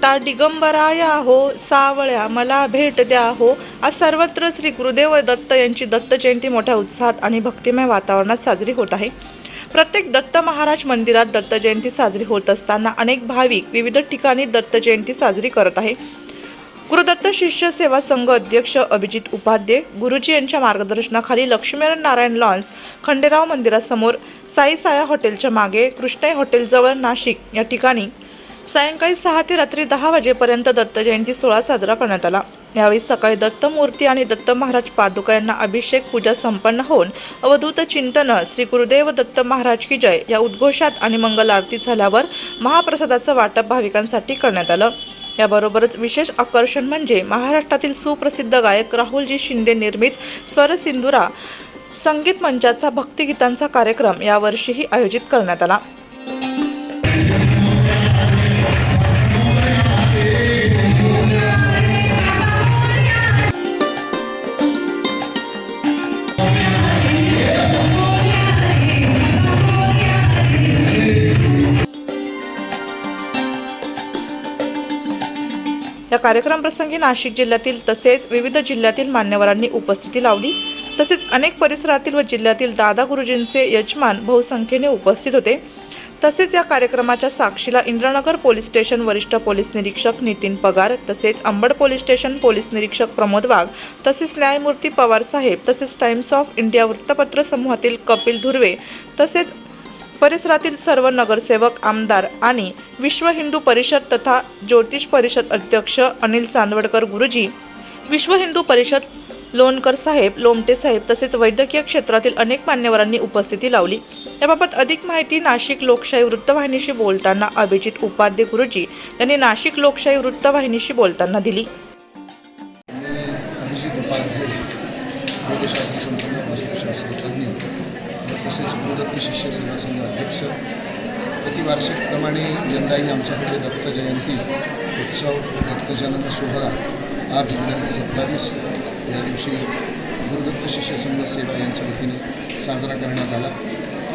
दत्ता दिगंबराया हो सावळ्या मला भेट द्या हो. आज सर्वत्र श्री गुरुदेव दत्त यांची दत्त जयंती मोठ्या उत्साहात आणि भक्तिमय वातावरणात साजरी होत आहे. प्रत्येक दत्त महाराज मंदिरात दत्त जयंती साजरी होत असताना अनेक भाविक विविध ठिकाणी दत्त जयंती साजरी करत आहे. गुरुदत्त शिष्य सेवा संघ अध्यक्ष अभिजित उपाध्ये गुरुजी यांच्या मार्गदर्शनाखाली लक्ष्मीनारायण नारायण लॉन्स खंडेराव मंदिरासमोर साई साया हॉटेलच्या मागे कृष्णाई हॉटेलजवळ नाशिक या ठिकाणी सायंकाळी सहा ते रात्री दहा वाजेपर्यंत दत्त जयंती सोहळा साजरा करण्यात आला. यावेळी सकाळी दत्त मूर्ती आणि दत्त महाराज पादुका यांना अभिषेक पूजा संपन्न होऊन अवधूत चिंतन श्री गुरुदेव दत्त महाराज की जय या उद्घोषात आणि मंगल आरती झाल्यावर महाप्रसादाचं वाटप भाविकांसाठी करण्यात आलं. याबरोबरच विशेष आकर्षण म्हणजे महाराष्ट्रातील सुप्रसिद्ध गायक राहुलजी शिंदे निर्मित स्वरसिंधुरा संगीत मंचाचा भक्तिगीतांचा कार्यक्रम यावर्षीही आयोजित करण्यात आला. कार्यक्रमप्रसंगी नाशिक जिल्ह्यातील तसेच विविध जिल्ह्यातील मान्यवरांनी उपस्थिती लावली. तसेच अनेक परिसरातील व जिल्ह्यातील दादा गुरुजींचे यजमान बहुसंख्येने उपस्थित होते. तसेच या कार्यक्रमाच्या साक्षीला इंद्रनगर पोलीस स्टेशन वरिष्ठ पोलीस निरीक्षक नितीन पगार तसेच अंबड पोलीस स्टेशन पोलीस निरीक्षक प्रमोद वाघ तसेच न्यायमूर्ती पवार साहेब तसेच टाइम्स ऑफ इंडिया वृत्तपत्र समूहातील कपिल धुर्वे तसेच परिसरातील सर्व नगरसेवक आमदार आणि विश्व हिंदू परिषद तथा ज्योतिष परिषद अध्यक्ष अनिल चांदवडकर गुरुजी विश्व हिंदू परिषद लोणकर साहेब लोमटे साहेब तसेच वैद्यकीय क्षेत्रातील अनेक मान्यवरांनी उपस्थिती लावली. याबाबत अधिक माहिती नाशिक लोकशाही वृत्तवाहिनीशी बोलताना अभिजित उपाध्ये गुरुजी यांनी नाशिक लोकशाही वृत्तवाहिनीशी बोलताना दिली. आमच्याकडे दत्त जयंती उत्सव दत्तजन्म सोहळा आज दिनांक सत्तावीस या दिवशी गुरुदत्त शिष्य संघ सेवा यांच्या वतीने साजरा करण्यात आला.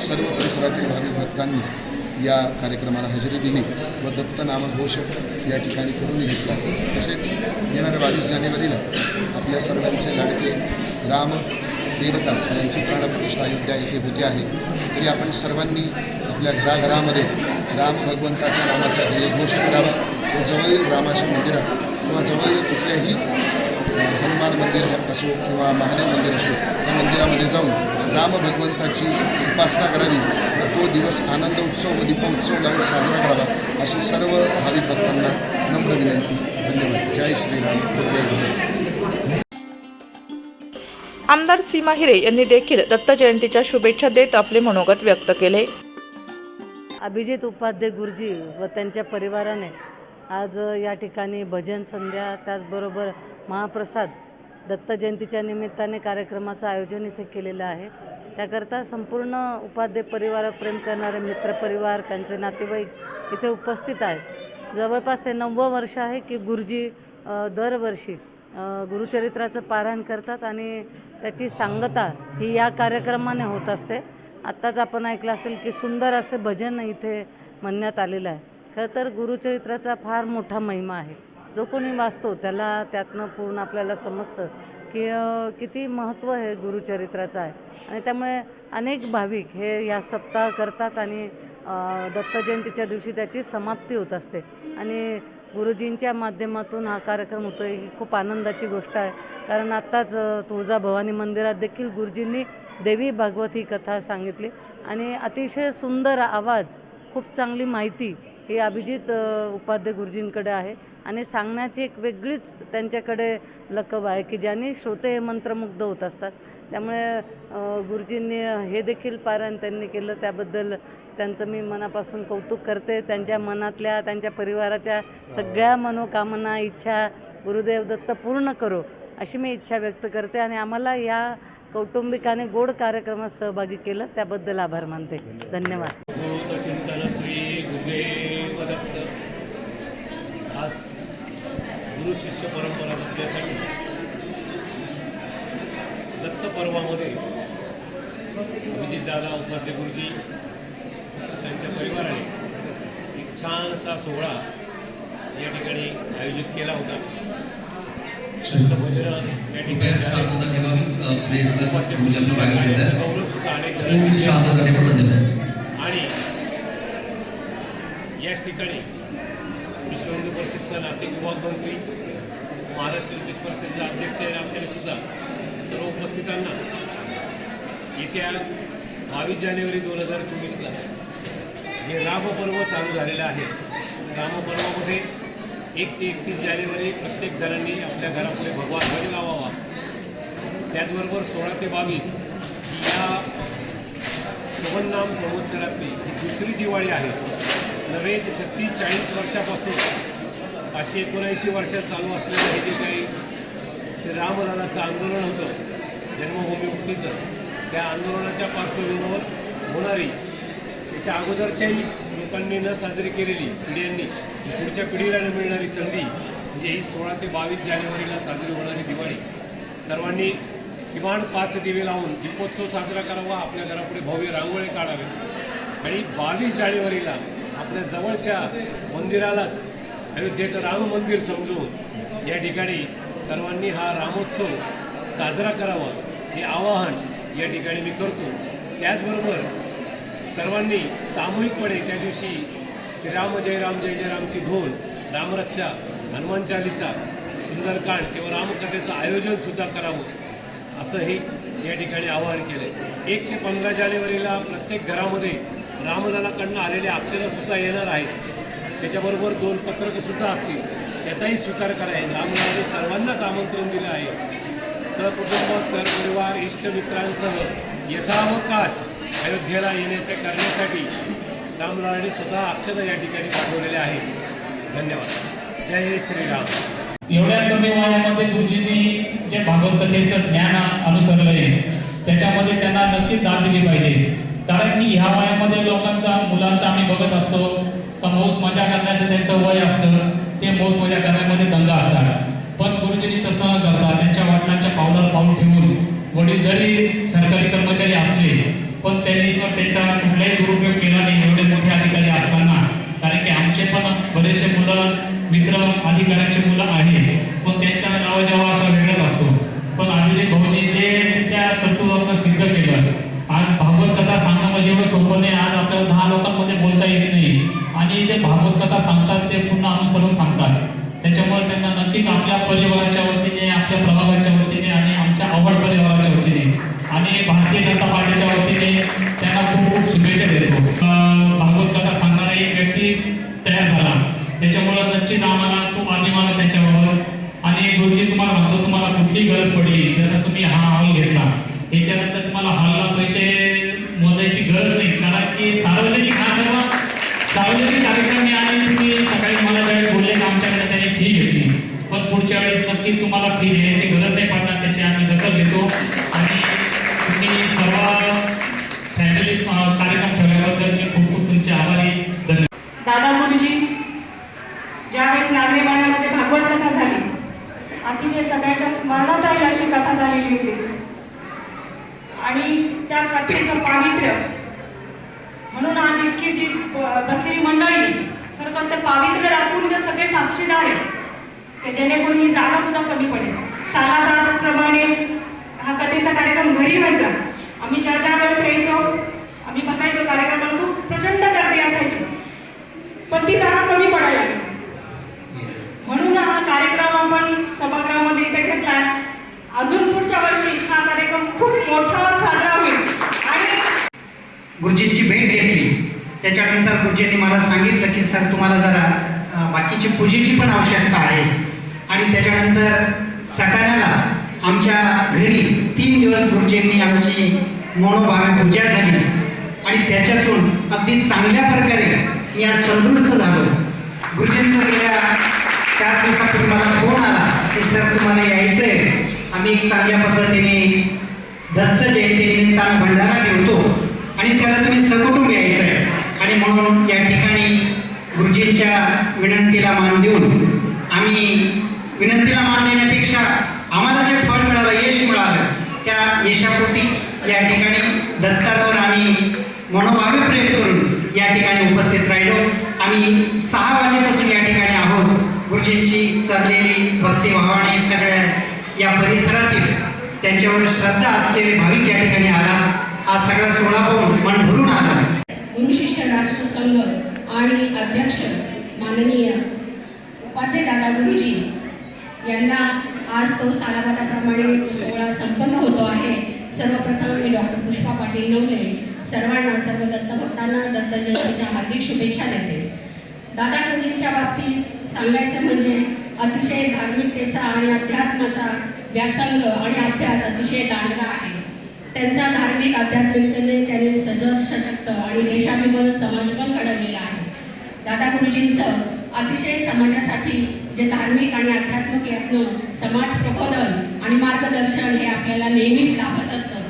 सर्व परिसरातील भाविक भक्तांनी या कार्यक्रमाला हजेरी दिली व दत्त नामघोष या ठिकाणी करून घेतला. तसेच येणाऱ्या बावीस जानेवारीला आपल्या सर्वांचे लाडके राम देवता यांची प्राणप्रतिष्ठा अयोध्या येथे होते आहे. तरी आपण सर्वांनी आपल्या घराघरामध्ये राम भगवंताच्या नामाचा जयघोष करावा व जवळील रामाच्या मंदिरात किंवा जवळील कुठल्याही हनुमान मंदिर असो किंवा महादेव मंदिर असो त्या मंदिरामध्ये जाऊन राम भगवंताची उपासना करावी. व तो दिवस आनंद उत्सव व दीपोत्सव लावून साजरा करावा. अशी सर्व भाविक भक्तांना नम्र विनंती. धन्यवाद. जय श्रीराम. आमदार सीमा हिरे यांनी देखील दत्त जयंतीच्या शुभेच्छा देत आपले मनोगत व्यक्त केले. अभिजित उपाध्ये गुरुजी व त्यांच्या परिवाराने आज या ठिकाणी भजन संध्या त्याचबरोबर महाप्रसाद दत्त जयंतीच्या निमित्ताने कार्यक्रमाचं आयोजन इथे केलेलं आहे. त्याकरता संपूर्ण उपाध्ये परिवार प्रेम करणारे मित्रपरिवार त्यांचे नातेवाईक इथे उपस्थित आहेत. जवळपास हे नववं वर्ष आहे की गुरुजी दरवर्षी गुरुचरित्राचं पारायण करतात आणि त्याची सांगता ही या कार्यक्रमाने होत असते. आत्ताच आपण ऐकलं असेल की सुंदर असे भजन इथे म्हणण्यात आलेलं आहे. खरं तर गुरुचरित्राचा फार मोठा महिमा आहे. जो कोणी वाचतो त्याला त्यातनं पूर्ण आपल्याला समजतं की किती महत्त्व हे गुरुचरित्राचं आहे. आणि त्यामुळे अनेक भाविक हे या सप्ताह करतात आणि दत्तजयंतीच्या दिवशी त्याची समाप्ती होत असते. आणि गुरुजींच्या माध्यमातून हा कार्यक्रम होतो ही खूप आनंदाची गोष्ट आहे. कारण आत्ताच तुळजाभवानी मंदिरात देखील गुरुजींनी देवी भागवत ही कथा सांगितली. आणि अतिशय सुंदर आवाज खूप चांगली माहिती ही अभिजित अ, उपाध्ये गुरुजींकडे आहे. आणि सांगण्याची एक वेगळीच त्यांच्याकडे लकब आहे की ज्यांनी श्रोते हे मंत्रमुग्ध होत असतात. त्यामुळे गुरुजींनी हे देखील पारायण त्यांनी केलं. त्याबद्दल त्यांचं मी मनापासून कौतुक करते. त्यांच्या मनातल्या त्यांच्या परिवाराच्या सगळ्या मनोकामना इच्छा गुरुदेव दत्त पूर्ण करो अशी मी इच्छा व्यक्त करते. आणि आम्हाला या कौटुंबिकाने गोड कार्यक्रमात सहभागी केलं त्याबद्दल आभार मानते. धन्यवाद. आज गुरु शिष्य परंपरा जपण्यासाठी दत्त पर्वामध्ये अभिजितदादा उपाध्ये गुरुजी त्यांच्या परिवाराने एक छान असा सोहळा या ठिकाणी आयोजित केला होता. या ठिकाणी आणि याच ठिकाणी विश्व हिंदू परिषदचा नाशिक विभाग मंत्री महाराष्ट्र विद्युत परिषदेचे अध्यक्ष नात्याने सुद्धा सर्व उपस्थितांना येत्या बावीस जानेवारी दोन हजार चोवीसला जे रामपर्व चालू झालेलं आहे. रामपर्वामध्ये एक ते एकतीस जानेवारी प्रत्येक जणांनी आपल्या घरापुढे भगवान ध्वज लावावा. त्याचबरोबर सोळा ते बावीस या शुभनाम संवत्सरातली ही दुसरी दिवाळी आहे. नव्हे ते छत्तीस चाळीस वर्षापासून पाचशे एकोणऐंशी वर्षात चालू असलेलं हे जे काही श्रीरामदानाचं आंदोलन होतं जन्मभूमी मुक्तीचं त्या आंदोलनाच्या पार्श्वभूमीवर होणारी त्याच्या अगोदरच्याही लोकांनी न साजरी केलेली पिढ्यांनी पुढच्या पिढीला न मिळणारी संधी म्हणजे ही सोळा ते बावीस जानेवारीला साजरी होणारी दिवाळी. सर्वांनी किमान पाच दिवे लावून दीपोत्सव साजरा करावा आपल्या घरापुढे भव्य रांगोळी काढावे. आणि बावीस जानेवारीला आपल्या जवळच्या मंदिरालाच अयोध्येचं राम मंदिर समजून या ठिकाणी सर्वांनी हा रामोत्सव साजरा करावा हे आवाहन या ठिकाणी मी करतो. त्याचबरोबर सर्वांनी सामूहिकपणे त्या दिवशी श्रीराम जय राम जय जय रामची धोन रामरक्षा हनुमान चालिसा सुंदरकांड किंवा रामकथेचं आयोजन सुद्धा करावं असंही या ठिकाणी आवाहन केलं एक ते पंधरा जानेवारीला प्रत्येक घरामध्ये रामदानाकडनं आलेले अक्षरंसुद्धा येणार आहेत. त्याच्याबरोबर दोन पत्रकंसुद्धा असतील. याचाही स्वीकार करायला रामदानाने सर्वांनाच आमंत्रण दिलं आहे. सहकुटुंब सहपरिवार इष्टमित्रांसह यथावकाश अयोध्येला येण्याच्या करण्यासाठी रामलालाने स्वतः अक्षर या ठिकाणी पाठवलेल्या आहेत. धन्यवाद. जय श्रीराम. एवढ्या कमी वयामध्ये गुरुजींनी जे भागवत कथेचं ज्ञान अनुसरलंय त्याच्यामध्ये त्यांना नक्कीच दाद दिली पाहिजे. कारण की ह्या वयामध्ये लोकांचा मुलांचा आम्ही बघत असतो का मौज मजा करण्याचं त्यांचं वय असतं ते मौज मजा करण्यामध्ये दंग असतात. पण गुरुजींनी तसं न करता त्यांच्या वडिलांच्या पावलावर पाऊल ठेवून वडील जरी सरकारी कर्मचारी असले पण त्यांनी त्याचा कुठलाही दुरुपयोग केला नाही एवढे मोठे अधिकारी असताना. कारण की आमचे पण बरेचसे मुलं मित्र अधिकाऱ्यांचे मुलं आहेत. पण त्यांचा नाव जेव्हा असा वेगळाच असतो. पण अभिजित भाऊनी जे त्यांच्या कर्तृत्वानं सिद्ध केलं आज भागवत कथा सांगणं म्हणजे एवढं सोपं नाही. आज आपल्याला दहा लोकांमध्ये बोलता येत नाही. आणि जे भागवत कथा सांगतात ते पूर्ण अनुसरून नक्कीच तुम्हाला की जेणेकरून ही जागा सुद्धा कमी पडेल. सालाप्रमाणे हा कथेचा कार्यक्रम घरी व्हायचा. आम्ही ज्या ज्या वेळेस यायचो आम्ही बघायचो कार्यक्रम खूप प्रचंड गर्दी असायची. पण ती जागा कमी पडायला लागली. म्हणून हा कार्यक्रम आपण सभागृहामध्ये इथे घेतला. अजून पुढच्या वर्षी हा कार्यक्रम खूप मोठा साजरा होईल. आणि गुरुजींची भेट घेतली. त्याच्यानंतर गुरुजींनी मला सांगितलं की सर तुम्हाला जरा बाकीची पूजेची पण आवश्यकता आहे. आणि त्याच्यानंतर सटाण्याला आमच्या घरी तीन दिवस गुरुजींनी आमची मनोभावे पूजा झाली. आणि त्याच्यातून अगदी चांगल्या प्रकारे मी आज तंदुरुस्त झालो. गुरुजींचा गेल्या चार दिवसापूर्वी मला फोन आला की सर तुम्हाला यायचं आहे आम्ही एक चांगल्या पद्धतीने दत्त जयंतीनिमित्तानं भंडारा ठेवतो आणि त्याला तुम्ही सकुटुंब यायचं आहे आणि म्हणून या ठिकाणी गुरुजींच्या विनंतीला मान देऊन आम्ही विनंतीला मान देण्यापेक्षा आम्हाला जे फळ मिळालं यश मिळालं त्या यशापोटी या ठिकाणी दत्तावर आम्ही मनोभावे प्रेम करून या ठिकाणी उपस्थित राहिलो. आम्ही सहा वाजेपासून या ठिकाणी आहोत. गुरुजींची चाललेली भक्तिभावाने सगळ्या या परिसरातील त्यांच्यावर श्रद्धा असलेले भाविक या ठिकाणी आला. हा सगळा सोहळा पाहून मन भरून आला. गुरु शिष्य राष्ट्रसंघ आणि अध्यक्ष माननीय उपाध्ये दादा गुरुजी यांना आज तो सालाबादाप्रमाणे सोहळा संपन्न होतो आहे. सर्वप्रथम मी डॉक्टर पुष्पा पाटील नवले सर्वांना सर्व दत्तभक्तांना दत्त जयंतीच्या हार्दिक शुभेच्छा देते. दादा गुरुजींच्या बाबतीत सांगायचं म्हणजे अतिशय धार्मिकतेचा आणि अध्यात्माचा व्यासंग आणि अभ्यास अतिशय दांडगा आहे. त्यांचा धार्मिक आध्यात्मिकतेने त्याने सजग सशक्त आणि देशाभिमान समाज पण घडवलेला आहे. दादा गुरुजींचं अतिशय समाजासाठी जे धार्मिक आणि आध्यात्मिक यत्न समाज प्रबोधन आणि मार्गदर्शन हे आपल्याला नेहमीच लाभत असतं.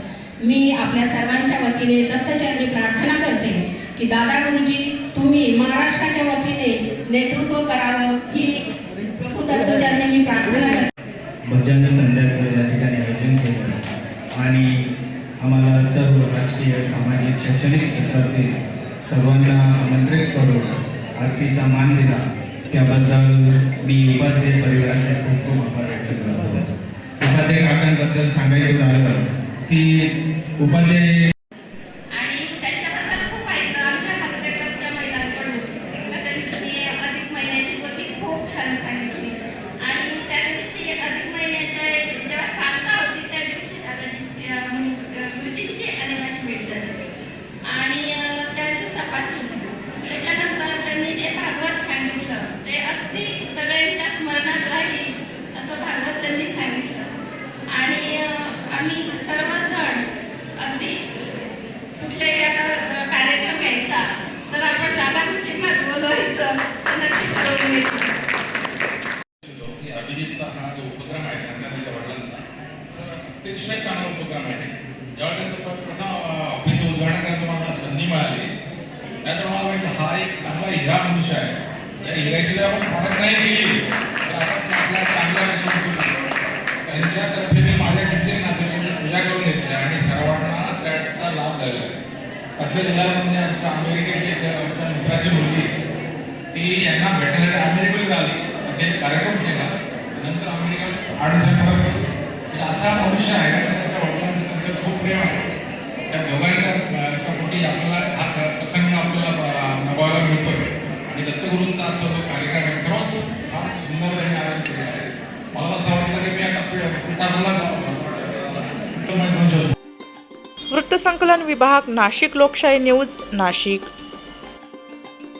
मी आपल्या सर्वांच्या वतीने दत्तचरणी प्रार्थना करते की दादा गुरुजी तुम्ही महाराष्ट्राच्या वतीने नेतृत्व करावं ही प्रभू दत्तचरणी मी प्रार्थना करते. भजन संध्याचं या ठिकाणी आयोजन केलं. आणि आम्हाला सर्व राजकीय सामाजिक शैक्षणिक क्षेत्रातील सर्वांना आमंत्रित करून आरतीचा मान दिला. त्याबद्दल मी उपाध्याय परिवाराचे खूप खूप आभार व्यक्त करतो. उपाध्याय काकांबद्दल सांगायचं झालं की उपाध्याय आणि त्याच्याबद्दल खूप ऐकलं आमच्या हास्यकरच्या मैदानकडून तर त्यांनी अधिक महिन्याची गोष्टी खूप छान सांगितली आणि त्या दिवशी अधिक महिन्याच्या जेव्हा सांगता होती त्या दिवशी दादाजींची अं, म्हणजे, अं, गुरुजींची आणि माझी भेट झाली आणि अं, त्या दिवसापासून त्याच्यानंतर त्यांनी जे भागवत सांगितलं ते अगदी सगळ्यांच्या स्मरणात राहील असं भागवत त्यांनी सांगितलं आणि अं, आम्ही सर्वजण अगदी कुठल्याही आता अ, कार्यक्रम घ्यायचा तर आपण दादा गुरुजींनाच बोलवायचं तर नक्की ठरवून घेतलं की अभिजितचा हा जो उपक्रम आहे त्यांचा त्यांच्या वडिलांचा तर अतिशय चांगला उपक्रम आहे जेव्हा त्यांचं प- प्रथम ऑफिस उद्घाटन करायला मला संधी मिळाली त्याच्यामुळे मला माहिती हा एक चांगला हिरा मनुष्य आहे. त्या हिऱ्याची जर आपण फरक नाही केली तर आपण आपला चांगला दिसून त्यांच्यातर्फे मी माझ्या जिल्हे नातेवाईकांची पूजा करून घेतली आणि सर्वांना त्याचा लाभ झाला. त्यातलं उदाहरण म्हणजे आमच्या अमेरिकेतली आमच्या मित्राची मुलगी. ती यांना भेटण्यासाठी अमेरिकेला झाली त्यांनी कार्यक्रम केला. नंतर अमेरिकेला आठ परत गेली. म्हणजे असा मनुष्य आहे. त्यांच्या त्याच्या वडिलांचं त्यांचं खूप प्रेम आहे. त्या दोघांच्या पोटी आपल्याला हा आणि दत्तगुरूंचा आजचा जो कार्यक्रम आहे खरंच फार सुंदर त्यांनी आयोजन केला आहे. मला असं वाटलं की मी आता पिठापूरला जाऊ वृत्तसंकलन विभाग नाशिक लोकशाही न्यूज नाशिक.